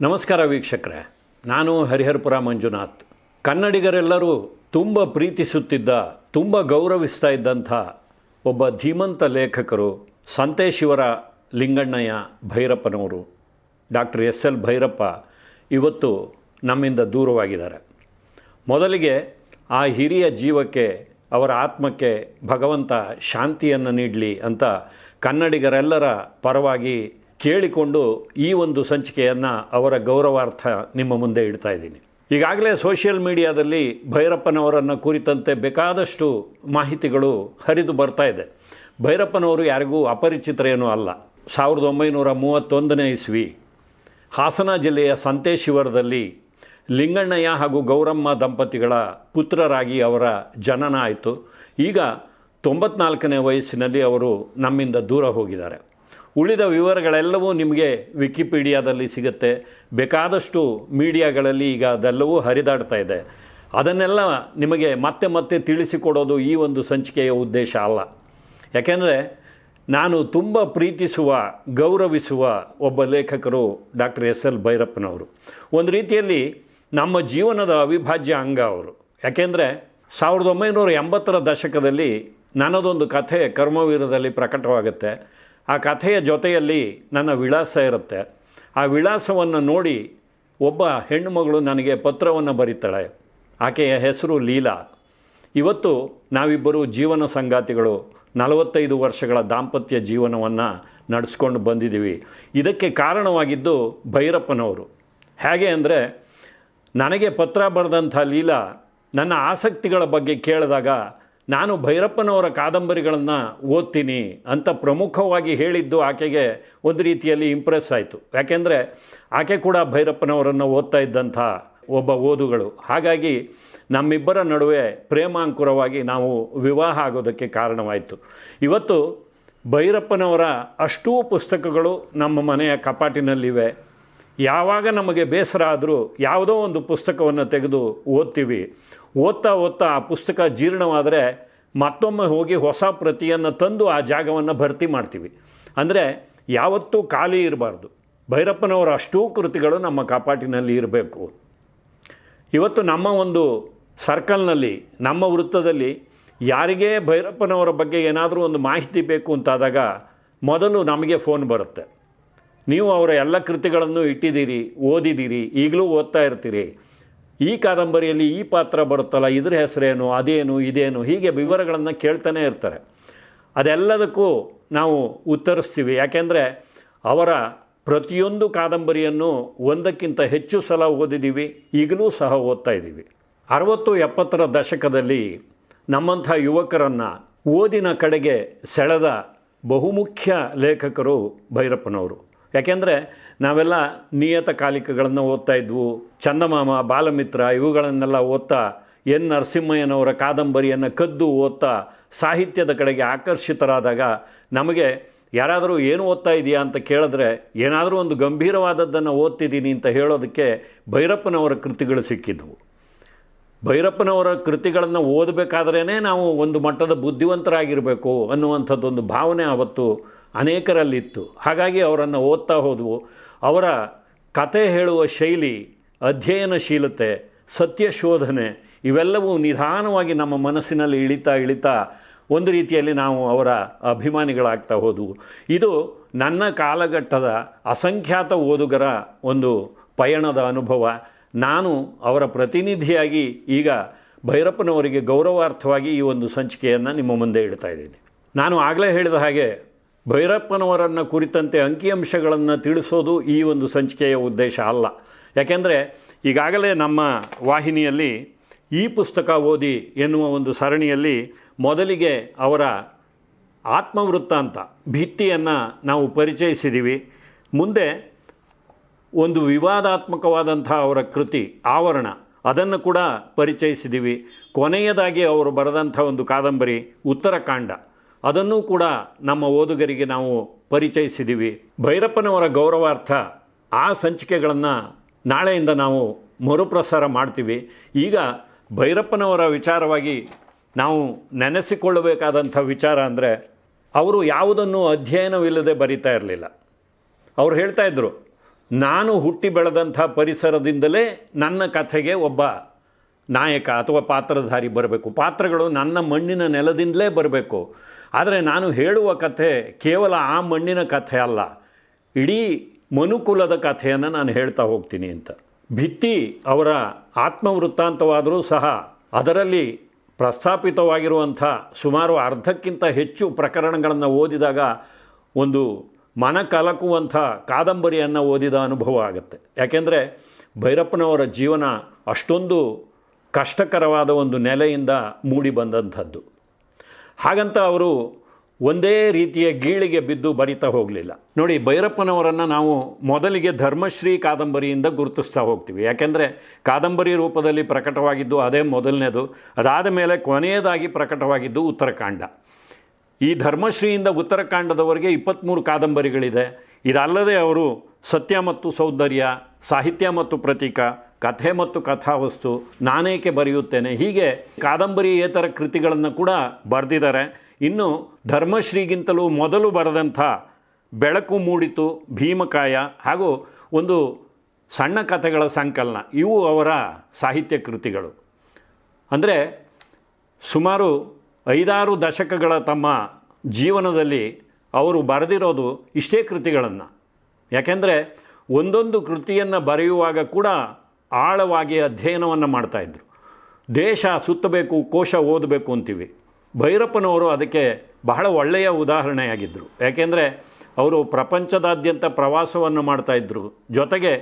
ನಮಸ್ಕಾರ ವೀಕ್ಷಕರೇ. ನಾನು ಹರಿಹರಪುರ ಮಂಜುನಾಥ್. ಕನ್ನಡಿಗರೆಲ್ಲರೂ ತುಂಬ ಪ್ರೀತಿಸುತ್ತಿದ್ದ, ತುಂಬ ಗೌರವಿಸ್ತಾ ಇದ್ದಂಥ ಒಬ್ಬ ಧೀಮಂತ ಲೇಖಕರು ಸಂತೇಶಿವರ ಲಿಂಗಣ್ಣಯ್ಯ ಭೈರಪ್ಪನವರು. ಡಾಕ್ಟರ್ ಎಸ್ ಎಲ್ ಭೈರಪ್ಪ ಇವತ್ತು ನಮ್ಮಿಂದ ದೂರವಾಗಿದ್ದಾರೆ. ಮೊದಲಿಗೆ ಆ ಹಿರಿಯ ಜೀವಕ್ಕೆ, ಅವರ ಆತ್ಮಕ್ಕೆ ಭಗವಂತ ಶಾಂತಿಯನ್ನು ನೀಡಲಿ ಅಂತ ಕನ್ನಡಿಗರೆಲ್ಲರ ಪರವಾಗಿ ಕೇಳಿಕೊಂಡು ಈ ಒಂದು ಸಂಚಿಕೆಯನ್ನು ಅವರ ಗೌರವಾರ್ಥ ನಿಮ್ಮ ಮುಂದೆ ಇಡ್ತಾ ಇದ್ದೀನಿ. ಈಗಾಗಲೇ ಸೋಷಿಯಲ್ ಮೀಡಿಯಾದಲ್ಲಿ ಭೈರಪ್ಪನವರನ್ನು ಕುರಿತಂತೆ ಬೇಕಾದಷ್ಟು ಮಾಹಿತಿಗಳು ಹರಿದು ಬರ್ತಾ ಇದೆ. ಭೈರಪ್ಪನವರು ಯಾರಿಗೂ ಅಪರಿಚಿತರೇನೂ ಅಲ್ಲ. ಸಾವಿರದ ಒಂಬೈನೂರ ಮೂವತ್ತೊಂದನೇ ಇಸ್ವಿ ಹಾಸನ ಜಿಲ್ಲೆಯ ಸಂತೇಶಿವರದಲ್ಲಿ ಲಿಂಗಣ್ಣಯ್ಯ ಹಾಗೂ ಗೌರಮ್ಮ ದಂಪತಿಗಳ ಪುತ್ರರಾಗಿ ಅವರ ಜನನ ಆಯಿತು. ಈಗ ತೊಂಬತ್ನಾಲ್ಕನೇ ವಯಸ್ಸಿನಲ್ಲಿ ಅವರು ನಮ್ಮಿಂದ ದೂರ ಹೋಗಿದ್ದಾರೆ. ಉಳಿದ ವಿವರಗಳೆಲ್ಲವೂ ನಿಮಗೆ ವಿಕಿಪೀಡಿಯಾದಲ್ಲಿ ಸಿಗುತ್ತೆ. ಬೇಕಾದಷ್ಟು ಮೀಡಿಯಾಗಳಲ್ಲಿ ಈಗ ಅದೆಲ್ಲವೂ ಹರಿದಾಡ್ತಾ ಇದೆ. ಅದನ್ನೆಲ್ಲ ನಿಮಗೆ ಮತ್ತೆ ಮತ್ತೆ ತಿಳಿಸಿಕೊಡೋದು ಈ ಒಂದು ಸಂಚಿಕೆಯ ಉದ್ದೇಶ ಅಲ್ಲ. ಯಾಕೆಂದರೆ ನಾನು ತುಂಬ ಪ್ರೀತಿಸುವ, ಗೌರವಿಸುವ ಒಬ್ಬ ಲೇಖಕರು ಡಾಕ್ಟರ್ ಎಸ್ ಎಲ್ ಭೈರಪ್ಪನವರು. ಒಂದು ರೀತಿಯಲ್ಲಿ ನಮ್ಮ ಜೀವನದ ಅವಿಭಾಜ್ಯ ಅಂಗ ಅವರು. ಯಾಕೆಂದರೆ ಸಾವಿರದ ಒಂಬೈನೂರ ಎಂಬತ್ತರ ದಶಕದಲ್ಲಿ ನನ್ನದೊಂದು ಕಥೆ ಕರ್ಮವೀರದಲ್ಲಿ ಪ್ರಕಟವಾಗುತ್ತೆ. ಆ ಕಥೆಯ ಜೊತೆಯಲ್ಲಿ ನನ್ನ ವಿಳಾಸ ಇರುತ್ತೆ. ಆ ವಿಳಾಸವನ್ನು ನೋಡಿ ಒಬ್ಬ ಹೆಣ್ಣುಮಗಳು ನನಗೆ ಪತ್ರವನ್ನು ಬರೀತಾಳೆ. ಆಕೆಯ ಹೆಸರು ಲೀಲಾ. ಇವತ್ತು ನಾವಿಬ್ಬರು ಜೀವನ ಸಂಗಾತಿಗಳು. ನಲವತ್ತೈದು ವರ್ಷಗಳ ದಾಂಪತ್ಯ ಜೀವನವನ್ನು ನಡೆಸ್ಕೊಂಡು ಬಂದಿದ್ದೀವಿ. ಇದಕ್ಕೆ ಕಾರಣವಾಗಿದ್ದು ಭೈರಪ್ಪನವರು. ಹೇಗೆ ಅಂದರೆ, ನನಗೆ ಪತ್ರ ಬರೆದಂಥ ಲೀಲಾ ನನ್ನ ಆಸಕ್ತಿಗಳ ಬಗ್ಗೆ ಕೇಳಿದಾಗ ನಾನು ಭೈರಪ್ಪನವರ ಕಾದಂಬರಿಗಳನ್ನು ಓದ್ತೀನಿ ಅಂತ ಪ್ರಮುಖವಾಗಿ ಹೇಳಿದ್ದು ಆಕೆಗೆ ಒಂದು ರೀತಿಯಲ್ಲಿ ಇಂಪ್ರೆಸ್ ಆಯಿತು. ಯಾಕೆಂದರೆ ಆಕೆ ಕೂಡ ಭೈರಪ್ಪನವರನ್ನು ಓದ್ತಾ ಇದ್ದಂಥ ಒಬ್ಬ ಓದುಗಳು. ಹಾಗಾಗಿ ನಮ್ಮಿಬ್ಬರ ನಡುವೆ ಪ್ರೇಮಾಂಕುರವಾಗಿ ನಾವು ವಿವಾಹ ಆಗೋದಕ್ಕೆ ಕಾರಣವಾಯಿತು. ಇವತ್ತು ಭೈರಪ್ಪನವರ ಅಷ್ಟೂ ಪುಸ್ತಕಗಳು ನಮ್ಮ ಮನೆಯ ಕಪಾಟಿನಲ್ಲಿವೆ. ಯಾವಾಗ ನಮಗೆ ಬೇಸರ ಆದರೂ ಯಾವುದೋ ಒಂದು ಪುಸ್ತಕವನ್ನು ತೆಗೆದು ಓದ್ತೀವಿ. ಓದ್ತಾ ಓದ್ತಾ ಆ ಪುಸ್ತಕ ಜೀರ್ಣವಾದರೆ ಮತ್ತೊಮ್ಮೆ ಹೋಗಿ ಹೊಸ ಪ್ರತಿಯನ್ನು ತಂದು ಆ ಜಾಗವನ್ನು ಭರ್ತಿ ಮಾಡ್ತೀವಿ. ಅಂದರೆ ಯಾವತ್ತೂ ಖಾಲಿ ಇರಬಾರ್ದು. ಭೈರಪ್ಪನವರ ಅಷ್ಟೂ ಕೃತಿಗಳು ನಮ್ಮ ಕಾಪಾಟಿನಲ್ಲಿ ಇರಬೇಕು. ಇವತ್ತು ನಮ್ಮ ಒಂದು ಸರ್ಕಲ್ನಲ್ಲಿ, ನಮ್ಮ ವೃತ್ತದಲ್ಲಿ ಯಾರಿಗೇ ಭೈರಪ್ಪನವರ ಬಗ್ಗೆ ಏನಾದರೂ ಒಂದು ಮಾಹಿತಿ ಬೇಕು ಅಂತಾದಾಗ ಮೊದಲು ನಮಗೆ ಫೋನ್ ಬರುತ್ತೆ. ನೀವು ಅವರ ಎಲ್ಲ ಕೃತಿಗಳನ್ನು ಇಟ್ಟಿದ್ದೀರಿ, ಓದಿದ್ದೀರಿ, ಈಗಲೂ ಓದ್ತಾ ಇರ್ತೀರಿ. ಈ ಕಾದಂಬರಿಯಲ್ಲಿ ಈ ಪಾತ್ರ ಬರುತ್ತಲ್ಲ, ಇದ್ರ ಹೆಸರೇನು, ಅದೇನು, ಇದೇನು, ಹೀಗೆ ವಿವರಗಳನ್ನು ಕೇಳ್ತಾನೆ ಇರ್ತಾರೆ. ಅದೆಲ್ಲದಕ್ಕೂ ನಾವು ಉತ್ತರಿಸ್ತೀವಿ. ಯಾಕೆಂದರೆ ಅವರ ಪ್ರತಿಯೊಂದು ಕಾದಂಬರಿಯನ್ನು ಒಂದಕ್ಕಿಂತ ಹೆಚ್ಚು ಸಲ ಓದಿದ್ದೀವಿ ಈಗಲೂ ಸಹ ಓದ್ತಾ ಇದ್ದೀವಿ ಅರವತ್ತು ಎಪ್ಪತ್ತರ ದಶಕದಲ್ಲಿ ನಮ್ಮಂಥ ಯುವಕರನ್ನು ಓದಿನ ಕಡೆಗೆ ಸೆಳೆದ ಬಹುಮುಖ್ಯ ಲೇಖಕರು ಭೈರಪ್ಪನವರು. ಯಾಕೆಂದರೆ ನಾವೆಲ್ಲ ನಿಯತಕಾಲಿಕಗಳನ್ನು ಓದ್ತಾ ಇದ್ವು. ಚಂದಮಾಮ, ಬಾಲಮಿತ್ರ ಇವುಗಳನ್ನೆಲ್ಲ ಓದ್ತಾ, ಎನ್ ನರಸಿಂಹಯ್ಯನವರ ಕಾದಂಬರಿಯನ್ನು ಕದ್ದು ಓದ್ತಾ, ಸಾಹಿತ್ಯದ ಕಡೆಗೆ ಆಕರ್ಷಿತರಾದಾಗ ನಮಗೆ ಯಾರಾದರೂ ಏನು ಓದ್ತಾ ಇದೆಯಾ ಅಂತ ಕೇಳಿದ್ರೆ ಏನಾದರೂ ಒಂದು ಗಂಭೀರವಾದದ್ದನ್ನು ಓದ್ತಿದ್ದೀನಿ ಅಂತ ಹೇಳೋದಕ್ಕೆ ಭೈರಪ್ಪನವರ ಕೃತಿಗಳು ಸಿಕ್ಕಿದ್ವು. ಭೈರಪ್ಪನವರ ಕೃತಿಗಳನ್ನು ಓದಬೇಕಾದ್ರೇ ನಾವು ಒಂದು ಮಟ್ಟದ ಬುದ್ಧಿವಂತರಾಗಿರಬೇಕು ಅನ್ನುವಂಥದ್ದೊಂದು ಭಾವನೆ ಅವತ್ತು ಅನೇಕರಲ್ಲಿತ್ತು. ಹಾಗಾಗಿ ಅವರನ್ನು ಓದ್ತಾ ಹೋದವು. ಅವರ ಕತೆ ಹೇಳುವ ಶೈಲಿ, ಅಧ್ಯಯನಶೀಲತೆ, ಸತ್ಯಶೋಧನೆ, ಇವೆಲ್ಲವೂ ನಿಧಾನವಾಗಿ ನಮ್ಮ ಮನಸ್ಸಿನಲ್ಲಿ ಇಳಿತಾ ಇಳಿತಾ ಒಂದು ರೀತಿಯಲ್ಲಿ ನಾವು ಅವರ ಅಭಿಮಾನಿಗಳಾಗ್ತಾ ಹೋದವು. ಇದು ನನ್ನ ಕಾಲಘಟ್ಟದ ಅಸಂಖ್ಯಾತ ಓದುಗರ ಒಂದು ಪಯಣದ ಅನುಭವ. ನಾನು ಅವರ ಪ್ರತಿನಿಧಿಯಾಗಿ ಈಗ ಭೈರಪ್ಪನವರಿಗೆ ಗೌರವಾರ್ಥವಾಗಿ ಈ ಒಂದು ಸಂಚಿಕೆಯನ್ನು ನಿಮ್ಮ ಮುಂದೆ ಇಡ್ತಾ ಇದ್ದೀನಿ. ನಾನು ಆಗಲೇ ಹೇಳಿದ ಹಾಗೆ ಭೈರಪ್ಪನವರನ್ನು ಕುರಿತಂತೆ ಅಂಕಿಅಂಶಗಳನ್ನು ತಿಳಿಸೋದು ಈ ಒಂದು ಸಂಚಿಕೆಯ ಉದ್ದೇಶ ಅಲ್ಲ. ಯಾಕೆಂದರೆ ಈಗಾಗಲೇ ನಮ್ಮ ವಾಹಿನಿಯಲ್ಲಿ ಈ ಪುಸ್ತಕ ಓದಿ ಎನ್ನುವ ಒಂದು ಸರಣಿಯಲ್ಲಿ ಮೊದಲಿಗೆ ಅವರ ಆತ್ಮವೃತ್ತಾಂತ ಭಿತ್ತಿಯನ್ನು ನಾವು ಪರಿಚಯಿಸಿದ್ದೀವಿ ಮುಂದೆ ಒಂದು ವಿವಾದಾತ್ಮಕವಾದಂಥ ಅವರ ಕೃತಿ, ಆವರಣ, ಅದನ್ನು ಕೂಡ ಪರಿಚಯಿಸಿದ್ದೀವಿ ಕೊನೆಯದಾಗಿ ಅವರು ಬರೆದಂಥ ಒಂದು ಕಾದಂಬರಿ, ಉತ್ತರಕಾಂಡ. ಅದನ್ನೂ ಕೂಡ ನಮ್ಮ ಓದುಗರಿಗೆ ನಾವು ಪರಿಚಯಿಸಿದ್ದೀವಿ ಭೈರಪ್ಪನವರ ಗೌರವಾರ್ಥ ಆ ಸಂಚಿಕೆಗಳನ್ನು ನಾಳೆಯಿಂದ ನಾವು ಮರುಪ್ರಸಾರ ಮಾಡ್ತೀವಿ. ಈಗ ಭೈರಪ್ಪನವರ ವಿಚಾರವಾಗಿ ನಾವು ನೆನೆಸಿಕೊಳ್ಳಬೇಕಾದಂಥ ವಿಚಾರ ಅಂದರೆ ಅವರು ಯಾವುದನ್ನು ಅಧ್ಯಯನವಿಲ್ಲದೆ ಬರಿತಾ ಇರಲಿಲ್ಲ. ಅವ್ರು ಹೇಳ್ತಾ ಇದ್ದರು ನಾನು ಹುಟ್ಟಿ ಬೆಳೆದಂಥ ಪರಿಸರದಿಂದಲೇ ನನ್ನ ಕಥೆಗೆ ಒಬ್ಬ ನಾಯಕ ಅಥವಾ ಪಾತ್ರಧಾರಿ ಬರಬೇಕು. ಪಾತ್ರಗಳು ನನ್ನ ಮಣ್ಣಿನ ನೆಲದಿಂದಲೇ ಬರಬೇಕು. ಆದರೆ ನಾನು ಹೇಳುವ ಕಥೆ ಕೇವಲ ಆ ಮಣ್ಣಿನ ಕಥೆ ಅಲ್ಲ. ಇಡೀ ಮನುಕುಲದ ಕಥೆಯನ್ನು ನಾನು ಹೇಳ್ತಾ ಹೋಗ್ತೀನಿ ಅಂತ. ಭಿತ್ತಿ ಅವರ ಆತ್ಮವೃತ್ತಾಂತವಾದರೂ ಸಹ ಅದರಲ್ಲಿ ಪ್ರಸ್ತಾಪಿತವಾಗಿರುವಂಥ ಸುಮಾರು ಅರ್ಧಕ್ಕಿಂತ ಹೆಚ್ಚು ಪ್ರಕರಣಗಳನ್ನು ಓದಿದಾಗ ಒಂದು ಮನ ಕಲಕುವಂಥ ಕಾದಂಬರಿಯನ್ನು ಓದಿದ ಅನುಭವ ಆಗುತ್ತೆ. ಯಾಕೆಂದರೆ ಭೈರಪ್ಪನವರ ಜೀವನ ಅಷ್ಟೊಂದು ಕಷ್ಟಕರವಾದ ಒಂದು ನೆಲೆಯಿಂದ ಮೂಡಿ ಬಂದಂಥದ್ದು. ಹಾಗಂತ ಅವರು ಒಂದೇ ರೀತಿಯ ಗೀಳಿಗೆ ಬಿದ್ದು ಬರಿತಾ ಹೋಗಲಿಲ್ಲ. ನೋಡಿ, ಭೈರಪ್ಪನವರನ್ನು ನಾವು ಮೊದಲಿಗೆ ಧರ್ಮಶ್ರೀ ಕಾದಂಬರಿಯಿಂದ ಗುರುತಿಸ್ತಾ ಹೋಗ್ತೀವಿ. ಯಾಕೆಂದರೆ ಕಾದಂಬರಿ ರೂಪದಲ್ಲಿ ಪ್ರಕಟವಾಗಿದ್ದು ಅದೇ ಮೊದಲನೇದು. ಅದಾದ ಮೇಲೆ ಕೊನೆಯದಾಗಿ ಪ್ರಕಟವಾಗಿದ್ದು ಉತ್ತರಕಾಂಡ. ಈ ಧರ್ಮಶ್ರೀಯಿಂದ ಉತ್ತರಕಾಂಡದವರೆಗೆ ಇಪ್ಪತ್ತ್ಮೂರು ಕಾದಂಬರಿಗಳಿದೆ. ಇದಲ್ಲದೆ ಅವರು ಸತ್ಯ ಮತ್ತು ಸೌಂದರ್ಯ, ಸಾಹಿತ್ಯ ಮತ್ತು ಪ್ರತೀಕ ಕಥೆ ಮತ್ತು ಕಥಾವಸ್ತು ನಾನೇಕೆ ಬರೆಯುತ್ತೇನೆ? ಹೀಗೆ ಕಾದಂಬರಿಯೇತರ ಕೃತಿಗಳನ್ನು ಕೂಡ ಬರೆದಿದ್ದಾರೆ. ಇನ್ನು ಧರ್ಮಶ್ರೀಗಿಂತಲೂ ಮೊದಲು ಬರೆದಂಥ ಬೆಳಕು ಮೂಡಿತು, ಭೀಮಕಾಯ ಹಾಗೂ ಒಂದು ಸಣ್ಣ ಕಥೆಗಳ ಸಂಕಲನ. ಇವು ಅವರ ಸಾಹಿತ್ಯ ಕೃತಿಗಳು. ಅಂದರೆ ಸುಮಾರು ಐದಾರು ದಶಕಗಳ ತಮ್ಮ ಜೀವನದಲ್ಲಿ ಅವರು ಬರೆದಿರೋದು ಇಷ್ಟೇ ಕೃತಿಗಳನ್ನು. ಯಾಕೆಂದರೆ ಒಂದೊಂದು ಕೃತಿಯನ್ನು ಬರೆಯುವಾಗ ಕೂಡ ಆಳವಾಗಿ ಅಧ್ಯಯನವನ್ನು ಮಾಡ್ತಾಯಿದ್ರು ದೇಶ ಸುತ್ತಬೇಕು, ಕೋಶ ಓದಬೇಕು ಅಂತೀವಿ. ಭೈರಪ್ಪನವರು ಅದಕ್ಕೆ ಬಹಳ ಒಳ್ಳೆಯ ಉದಾಹರಣೆಯಾಗಿದ್ದರು ಯಾಕೆಂದರೆ ಅವರು ಪ್ರಪಂಚದಾದ್ಯಂತ ಪ್ರವಾಸವನ್ನು ಮಾಡ್ತಾಯಿದ್ರು ಜೊತೆಗೆ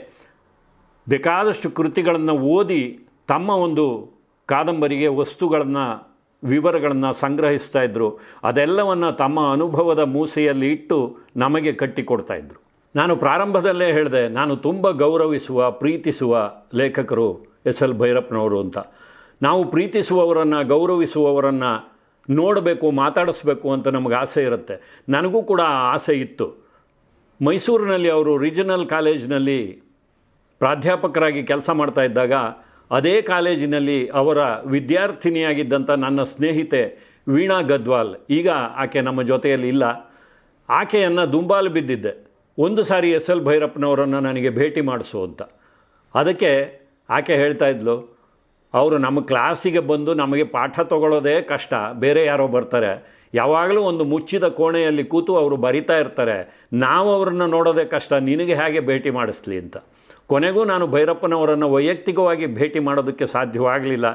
ಬೇಕಾದಷ್ಟು ಕೃತಿಗಳನ್ನು ಓದಿ ತಮ್ಮ ಒಂದು ಕಾದಂಬರಿಗೆ ವಸ್ತುಗಳನ್ನು, ವಿವರಗಳನ್ನು ಸಂಗ್ರಹಿಸ್ತಾ ಇದ್ದರು ಅದೆಲ್ಲವನ್ನು ತಮ್ಮ ಅನುಭವದ ಮೂಸೆಯಲ್ಲಿ ಇಟ್ಟು ನಮಗೆ ಕಟ್ಟಿಕೊಡ್ತಾಯಿದ್ರು ನಾನು ಪ್ರಾರಂಭದಲ್ಲೇ ಹೇಳಿದೆ, ನಾನು ತುಂಬ ಗೌರವಿಸುವ, ಪ್ರೀತಿಸುವ ಲೇಖಕರು ಎಸ್ ಎಲ್ ಭೈರಪ್ಪನವರು ಅಂತ. ನಾವು ಪ್ರೀತಿಸುವವರನ್ನು, ಗೌರವಿಸುವವರನ್ನು ನೋಡಬೇಕು, ಮಾತಾಡಿಸ್ಬೇಕು ಅಂತ ನಮಗೆ ಆಸೆ ಇರುತ್ತೆ. ನನಗೂ ಕೂಡ ಆಸೆ ಇತ್ತು. ಮೈಸೂರಿನಲ್ಲಿ ಅವರು ರೀಜನಲ್ ಕಾಲೇಜಿನಲ್ಲಿ ಪ್ರಾಧ್ಯಾಪಕರಾಗಿ ಕೆಲಸ ಮಾಡ್ತಾ ಇದ್ದಾಗ, ಅದೇ ಕಾಲೇಜಿನಲ್ಲಿ ಅವರ ವಿದ್ಯಾರ್ಥಿನಿಯಾಗಿದ್ದಂಥ ನನ್ನ ಸ್ನೇಹಿತೆ ವೀಣಾ ಗದ್ವಾಲ್, ಈಗ ಆಕೆ ನಮ್ಮ ಜೊತೆಯಲ್ಲಿ ಇಲ್ಲ. ಆಕೆಯನ್ನು ದುಂಬಾಲು ಬಿದ್ದಿದ್ದೆ. ಒಂದು ಸಾರಿ ಎಸ್ ಎಲ್ ಭೈರಪ್ಪನವರನ್ನು ನನಗೆ ಭೇಟಿ ಮಾಡಿಸು ಅಂತ. ಅದಕ್ಕೆ ಆಕೆ ಹೇಳ್ತಾ ಇದ್ಲು, ಅವರು ನಮ್ಮ ಕ್ಲಾಸಿಗೆ ಬಂದು ನಮಗೆ ಪಾಠ ತಗೊಳ್ಳೋದೇ ಕಷ್ಟ. ಬೇರೆ ಯಾರೋ ಬರ್ತಾರೆ. ಯಾವಾಗಲೂ ಒಂದು ಮುಚ್ಚಿದ ಕೋಣೆಯಲ್ಲಿ ಕೂತು ಅವರು ಬರಿತಾ ಇರ್ತಾರೆ. ನಾವು ಅವ್ರನ್ನ ನೋಡೋದೇ ಕಷ್ಟ. ನಿನಗೆ ಹೇಗೆ ಭೇಟಿ ಮಾಡಿಸ್ಲಿ ಅಂತ. ಕೊನೆಗೂ ನಾನು ಭೈರಪ್ಪನವರನ್ನು ವೈಯಕ್ತಿಕವಾಗಿ ಭೇಟಿ ಮಾಡೋದಕ್ಕೆ ಸಾಧ್ಯವಾಗಲಿಲ್ಲ.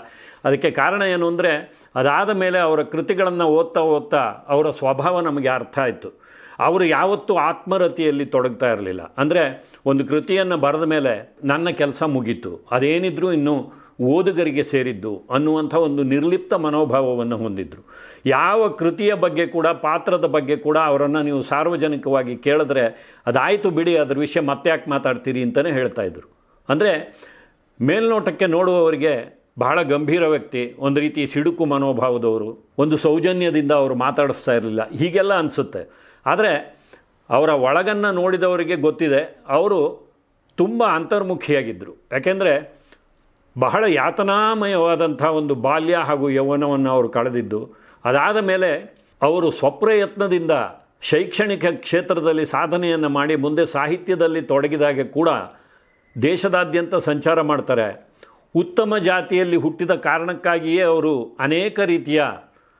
ಅದಕ್ಕೆ ಕಾರಣ ಏನು ಅಂದರೆ, ಅದಾದ ಮೇಲೆ ಅವರ ಕೃತಿಗಳನ್ನು ಓದ್ತಾ ಓದ್ತಾ ಅವರ ಸ್ವಭಾವ ನಮಗೆ ಅರ್ಥ ಆಯಿತು. ಅವರು ಯಾವತ್ತೂ ಆತ್ಮರತಿಯಲ್ಲಿ ತೊಡಗ್ತಾ ಇರಲಿಲ್ಲ. ಅಂದರೆ ಒಂದು ಕೃತಿಯನ್ನು ಬರೆದ ಮೇಲೆ ನನ್ನ ಕೆಲಸ ಮುಗೀತು. ಅದೇನಿದ್ರೂ ಇನ್ನು ಓದುಗರಿಗೆ ಸೇರಿದ್ದು ಅನ್ನುವಂಥ ಒಂದು ನಿರ್ಲಿಪ್ತ ಮನೋಭಾವವನ್ನು ಹೊಂದಿದ್ರು. ಯಾವ ಕೃತಿಯ ಬಗ್ಗೆ ಕೂಡ, ಪಾತ್ರದ ಬಗ್ಗೆ ಕೂಡ ಅವರನ್ನು ನೀವು ಸಾರ್ವಜನಿಕವಾಗಿ ಕೇಳಿದ್ರೆ ಅದಾಯಿತು ಬಿಡಿ, ಅದ್ರ ವಿಷಯ ಮತ್ತೆ ಯಾಕೆ ಮಾತಾಡ್ತೀರಿ ಅಂತಲೇ ಹೇಳ್ತಾ ಇದ್ರು. ಅಂದರೆ ಮೇಲ್ನೋಟಕ್ಕೆ ನೋಡುವವರಿಗೆ ಬಹಳ ಗಂಭೀರ ವ್ಯಕ್ತಿ, ಒಂದು ರೀತಿ ಸಿಡುಕು ಮನೋಭಾವದವರು, ಒಂದು ಸೌಜನ್ಯದಿಂದ ಅವರು ಮಾತಾಡಿಸ್ತಾ ಇರಲಿಲ್ಲ. ಹೀಗೆಲ್ಲ ಅನಿಸುತ್ತೆ. ಆದರೆ ಅವರ ಒಳಗನ್ನು ನೋಡಿದವರಿಗೆ ಗೊತ್ತಿದೆ, ಅವರು ತುಂಬ ಅಂತರ್ಮುಖಿಯಾಗಿದ್ದರು ಯಾಕೆಂದರೆ ಬಹಳ ಯಾತನಾಮಯವಾದಂಥ ಒಂದು ಬಾಲ್ಯ ಹಾಗೂ ಯೌವನವನ್ನು ಅವರು ಕಳೆದಿದ್ದು, ಅದಾದ ಮೇಲೆ ಅವರು ಸ್ವಪ್ರಯತ್ನದಿಂದ ಶೈಕ್ಷಣಿಕ ಕ್ಷೇತ್ರದಲ್ಲಿ ಸಾಧನೆಯನ್ನು ಮಾಡಿ ಮುಂದೆ ಸಾಹಿತ್ಯದಲ್ಲಿ ತೊಡಗಿದಾಗ ಕೂಡ ದೇಶದಾದ್ಯಂತ ಸಂಚಾರ ಮಾಡ್ತಾರೆ. ಉತ್ತಮ ಜಾತಿಯಲ್ಲಿ ಹುಟ್ಟಿದ ಕಾರಣಕ್ಕಾಗಿಯೇ ಅವರು ಅನೇಕ ರೀತಿಯ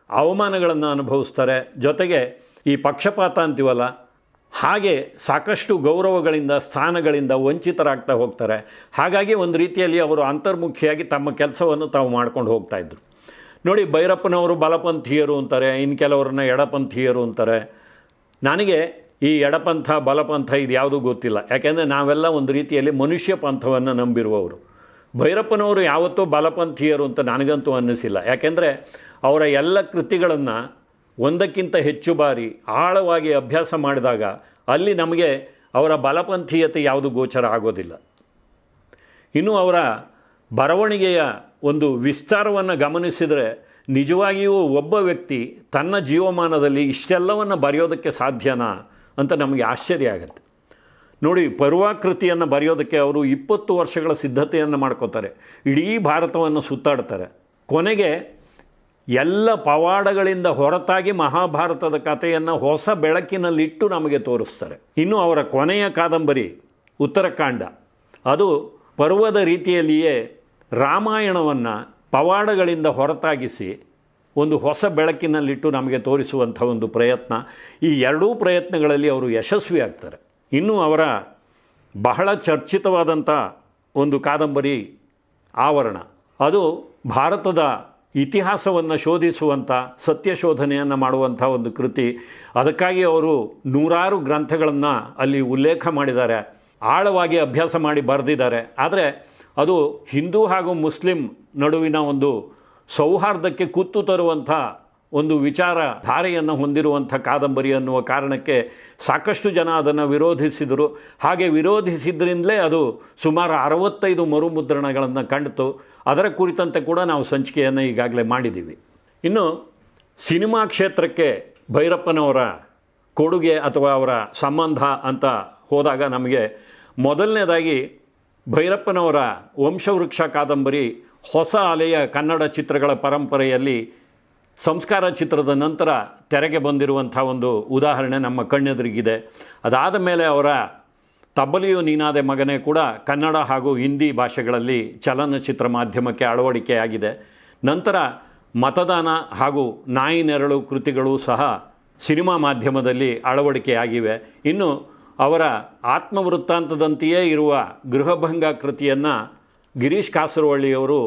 ಅವಮಾನಗಳನ್ನು ಅನುಭವಿಸ್ತಾರೆ. ಜೊತೆಗೆ ಈ ಪಕ್ಷಪಾತ ಅಂತೀವಲ್ಲ, ಹಾಗೆ ಸಾಕಷ್ಟು ಗೌರವಗಳಿಂದ, ಸ್ಥಾನಗಳಿಂದ ವಂಚಿತರಾಗ್ತಾ ಹೋಗ್ತಾರೆ. ಹಾಗಾಗಿ ಒಂದು ರೀತಿಯಲ್ಲಿ ಅವರು ಅಂತರ್ಮುಖಿಯಾಗಿ ತಮ್ಮ ಕೆಲಸವನ್ನು ತಾವು ಮಾಡ್ಕೊಂಡು ಹೋಗ್ತಾಯಿದ್ರು ನೋಡಿ, ಭೈರಪ್ಪನವರು ಬಲಪಂಥೀಯರು ಅಂತಾರೆ ಇನ್ನು ಕೆಲವರನ್ನ ಎಡಪಂಥೀಯರು ಅಂತಾರೆ. ನನಗೆ ಈ ಎಡಪಂಥ, ಬಲಪಂಥ ಇದು ಯಾವುದೂ ಗೊತ್ತಿಲ್ಲ. ಯಾಕೆಂದರೆ ನಾವೆಲ್ಲ ಒಂದು ರೀತಿಯಲ್ಲಿ ಮನುಷ್ಯ ಪಂಥವನ್ನು ನಂಬಿರುವವರು. ಭೈರಪ್ಪನವರು ಯಾವತ್ತೂ ಬಲಪಂಥೀಯರು ಅಂತ ನನಗಂತೂ ಅನ್ನಿಸಿಲ್ಲ. ಯಾಕೆಂದರೆ ಅವರ ಎಲ್ಲ ಕೃತಿಗಳನ್ನು ಒಂದಕ್ಕಿಂತ ಹೆಚ್ಚು ಬಾರಿ ಆಳವಾಗಿ ಅಭ್ಯಾಸ ಮಾಡಿದಾಗ ಅಲ್ಲಿ ನಮಗೆ ಅವರ ಬಲಪಂಥೀಯತೆ ಯಾವುದು ಗೋಚರ ಆಗೋದಿಲ್ಲ. ಇನ್ನು ಅವರ ಬರವಣಿಗೆಯ ಒಂದು ವಿಸ್ತಾರವನ್ನು ಗಮನಿಸಿದರೆ ನಿಜವಾಗಿಯೂ ಒಬ್ಬ ವ್ಯಕ್ತಿ ತನ್ನ ಜೀವಮಾನದಲ್ಲಿ ಇಷ್ಟೆಲ್ಲವನ್ನು ಬರೆಯೋದಕ್ಕೆ ಸಾಧ್ಯನಾ ಅಂತ ನಮಗೆ ಆಶ್ಚರ್ಯ ಆಗುತ್ತೆ. ನೋಡಿ, ಪರ್ವಾಕೃತಿಯನ್ನು ಬರೆಯೋದಕ್ಕೆ ಅವರು ಇಪ್ಪತ್ತು ವರ್ಷಗಳ ಸಿದ್ಧತೆಯನ್ನು ಮಾಡ್ಕೋತಾರೆ. ಇಡೀ ಭಾರತವನ್ನು ಸುತ್ತಾಡ್ತಾರೆ. ಕೊನೆಗೆ ಎಲ್ಲ ಪವಾಡಗಳಿಂದ ಹೊರತಾಗಿ ಮಹಾಭಾರತದ ಕಥೆಯನ್ನು ಹೊಸ ಬೆಳಕಿನಲ್ಲಿಟ್ಟು ನಮಗೆ ತೋರಿಸ್ತಾರೆ. ಇನ್ನು ಅವರ ಕೊನೆಯ ಕಾದಂಬರಿ, ಉತ್ತರಕಾಂಡ. ಅದು ಪರ್ವದ ರೀತಿಯಲ್ಲಿಯೇ ರಾಮಾಯಣವನ್ನು ಪವಾಡಗಳಿಂದ ಹೊರತಾಗಿಸಿ ಒಂದು ಹೊಸ ಬೆಳಕಿನಲ್ಲಿಟ್ಟು ನಮಗೆ ತೋರಿಸುವಂಥ ಒಂದು ಪ್ರಯತ್ನ. ಈ ಎರಡೂ ಪ್ರಯತ್ನಗಳಲ್ಲಿ ಅವರು ಯಶಸ್ವಿ ಆಗ್ತಾರೆ ಇನ್ನು ಅವರ ಬಹಳ ಚರ್ಚಿತವಾದಂಥ ಒಂದು ಕಾದಂಬರಿ, ಆವರಣ. ಅದು ಭಾರತದ ಇತಿಹಾಸವನ್ನು ಶೋಧಿಸುವಂಥ ಸತ್ಯಶೋಧನೆಯನ್ನು ಮಾಡುವಂಥ ಒಂದು ಕೃತಿ. ಅದಕ್ಕಾಗಿ ಅವರು ನೂರಾರು ಗ್ರಂಥಗಳನ್ನು ಅಲ್ಲಿ ಉಲ್ಲೇಖ ಮಾಡಿದ್ದಾರೆ. ಆಳವಾಗಿ ಅಭ್ಯಾಸ ಮಾಡಿ ಬರೆದಿದ್ದಾರೆ. ಆದರೆ ಅದು ಹಿಂದೂ ಹಾಗೂ ಮುಸ್ಲಿಂ ನಡುವಿನ ಒಂದು ಸೌಹಾರ್ದಕ್ಕೆ ಕುತ್ತು ತರುವಂಥ ಒಂದು ವಿಚಾರ ಧಾರೆಯನ್ನು ಹೊಂದಿರುವಂಥ ಕಾದಂಬರಿ ಅನ್ನುವ ಕಾರಣಕ್ಕೆ ಸಾಕಷ್ಟು ಜನ ಅದನ್ನು ವಿರೋಧಿಸಿದರು. ಹಾಗೆ ವಿರೋಧಿಸಿದ್ರಿಂದಲೇ ಅದು ಸುಮಾರು ಅರವತ್ತೈದು ಮರುಮುದ್ರಣಗಳನ್ನು ಕಂಡಿತು. ಅದರ ಕುರಿತಂತೆ ಕೂಡ ನಾವು ಸಂಚಿಕೆಯನ್ನು ಈಗಾಗಲೇ ಮಾಡಿದ್ದೀವಿ. ಇನ್ನು ಸಿನಿಮಾ ಕ್ಷೇತ್ರಕ್ಕೆ ಭೈರಪ್ಪನವರ ಕೊಡುಗೆ ಅಥವಾ ಅವರ ಸಂಬಂಧ ಅಂತ ಹೋದಾಗ ನಮಗೆ ಮೊದಲನೇದಾಗಿ ಭೈರಪ್ಪನವರ ವಂಶವೃಕ್ಷ ಕಾದಂಬರಿ ಹೊಸ ಅಲೆಯ ಕನ್ನಡ ಚಿತ್ರಗಳ ಪರಂಪರೆಯಲ್ಲಿ ಸಂಸ್ಕಾರ ಚಿತ್ರದ ನಂತರ ತೆರೆಗೆ ಬಂದಿರುವಂಥ ಒಂದು ಉದಾಹರಣೆ ನಮ್ಮ ಕಣ್ಣೆದುರಿಗಿದೆ. ಅದಾದ ಮೇಲೆ ಅವರ ತಬ್ಬಲಿಯು ನೀನಾದೆ ಮಗನೇ ಕೂಡ ಕನ್ನಡ ಹಾಗೂ ಹಿಂದಿ ಭಾಷೆಗಳಲ್ಲಿ ಚಲನಚಿತ್ರ ಮಾಧ್ಯಮಕ್ಕೆ ಅಳವಡಿಕೆಯಾಗಿದೆ. ನಂತರ ಮತದಾನ ಹಾಗೂ ನಾಯಿ ನೆರಳು ಕೃತಿಗಳು ಸಹ ಸಿನಿಮಾ ಮಾಧ್ಯಮದಲ್ಲಿ ಅಳವಡಿಕೆಯಾಗಿವೆ. ಇನ್ನು ಅವರ ಆತ್ಮವೃತ್ತಾಂತದಂತೆಯೇ ಇರುವ ಗೃಹಭಂಗ ಕೃತಿಯನ್ನು ಗಿರೀಶ್ ಕಾಸರವಳ್ಳಿಯವರು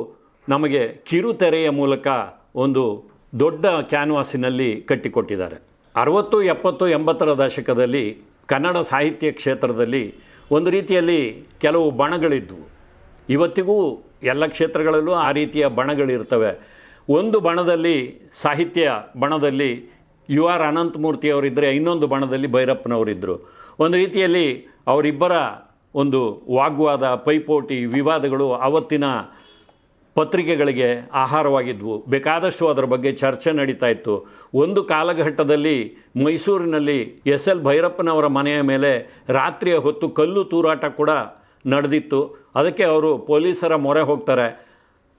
ನಮಗೆ ಕಿರುತೆರೆಯ ಮೂಲಕ ಒಂದು ದೊಡ್ಡ ಕ್ಯಾನ್ವಾಸಿನಲ್ಲಿ ಕಟ್ಟಿಕೊಟ್ಟಿದ್ದಾರೆ. ಅರವತ್ತು, ಎಪ್ಪತ್ತು, ಎಂಬತ್ತರ ದಶಕದಲ್ಲಿ ಕನ್ನಡ ಸಾಹಿತ್ಯ ಕ್ಷೇತ್ರದಲ್ಲಿ ಒಂದು ರೀತಿಯಲ್ಲಿ ಕೆಲವು ಬಣಗಳಿದ್ವು. ಇವತ್ತಿಗೂ ಎಲ್ಲ ಕ್ಷೇತ್ರಗಳಲ್ಲೂ ಆ ರೀತಿಯ ಬಣಗಳಿರ್ತವೆ. ಒಂದು ಬಣದಲ್ಲಿ ಸಾಹಿತ್ಯ ಬಣದಲ್ಲಿ ಯು ಆರ್ ಅನಂತಮೂರ್ತಿಯವರಿದ್ದರೆ ಇನ್ನೊಂದು ಬಣದಲ್ಲಿ ಭೈರಪ್ಪನವರಿದ್ದರು ಒಂದು ರೀತಿಯಲ್ಲಿ ಅವರಿಬ್ಬರ ಒಂದು ವಾಗ್ವಾದ, ಪೈಪೋಟಿ, ವಿವಾದಗಳು ಅವತ್ತಿನ ಪತ್ರಿಕೆಗಳಿಗೆ ಆಹಾರವಾಗಿದ್ವು. ಬೇಕಾದಷ್ಟು ಅದರ ಬಗ್ಗೆ ಚರ್ಚೆ ನಡೀತಾ ಇತ್ತು. ಒಂದು ಕಾಲಘಟ್ಟದಲ್ಲಿ ಮೈಸೂರಿನಲ್ಲಿ ಎಸ್ ಎಲ್ ಭೈರಪ್ಪನವರ ಮನೆಯ ಮೇಲೆ ರಾತ್ರಿಯ ಹೊತ್ತು ಕಲ್ಲು ತೂರಾಟ ಕೂಡ ನಡೆದಿತ್ತು. ಅದಕ್ಕೆ ಅವರು ಪೊಲೀಸರ ಮೊರೆ ಹೋಗ್ತಾರೆ.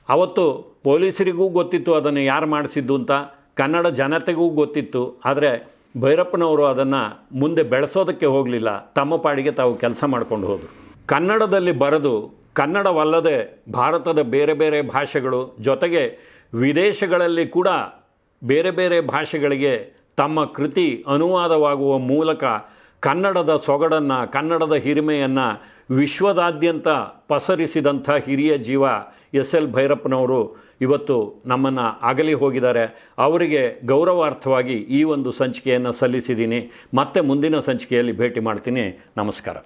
ಅವತ್ತು ಪೊಲೀಸರಿಗೂ ಗೊತ್ತಿತ್ತು ಅದನ್ನು ಯಾರು ಮಾಡಿಸಿದ್ದು ಅಂತ. ಕನ್ನಡ ಜನತೆಗೂ ಗೊತ್ತಿತ್ತು. ಆದರೆ ಭೈರಪ್ಪನವರು ಅದನ್ನು ಮುಂದೆ ಬೆಳೆಸೋದಕ್ಕೆ ಹೋಗಲಿಲ್ಲ. ತಮ್ಮ ಪಾಡಿಗೆ ತಾವು ಕೆಲಸ ಮಾಡ್ಕೊಂಡು ಹೋದರು. ಕನ್ನಡದಲ್ಲಿ ಬರೆದು ಕನ್ನಡವಲ್ಲದೆ ಭಾರತದ ಬೇರೆ ಬೇರೆ ಭಾಷೆಗಳು, ಜೊತೆಗೆ ವಿದೇಶಗಳಲ್ಲಿ ಕೂಡ ಬೇರೆ ಬೇರೆ ಭಾಷೆಗಳಿಗೆ ತಮ್ಮ ಕೃತಿ ಅನುವಾದವಾಗುವ ಮೂಲಕ ಕನ್ನಡದ ಸೊಗಡನ್ನು, ಕನ್ನಡದ ಹಿರಿಮೆಯನ್ನು ವಿಶ್ವದಾದ್ಯಂತ ಪಸರಿಸಿದಂಥ ಹಿರಿಯ ಜೀವ ಎಸ್ ಎಲ್ ಭೈರಪ್ಪನವರು ಇವತ್ತು ನಮ್ಮನ್ನು ಅಗಲಿ ಹೋಗಿದ್ದಾರೆ. ಅವರಿಗೆ ಗೌರವಾರ್ಥವಾಗಿ ಈ ಒಂದು ಸಂಚಿಕೆಯನ್ನು ಸಲ್ಲಿಸಿದ್ದೀನಿ. ಮತ್ತೆ ಮುಂದಿನ ಸಂಚಿಕೆಯಲ್ಲಿ ಭೇಟಿ ಮಾಡ್ತೀನಿ. ನಮಸ್ಕಾರ.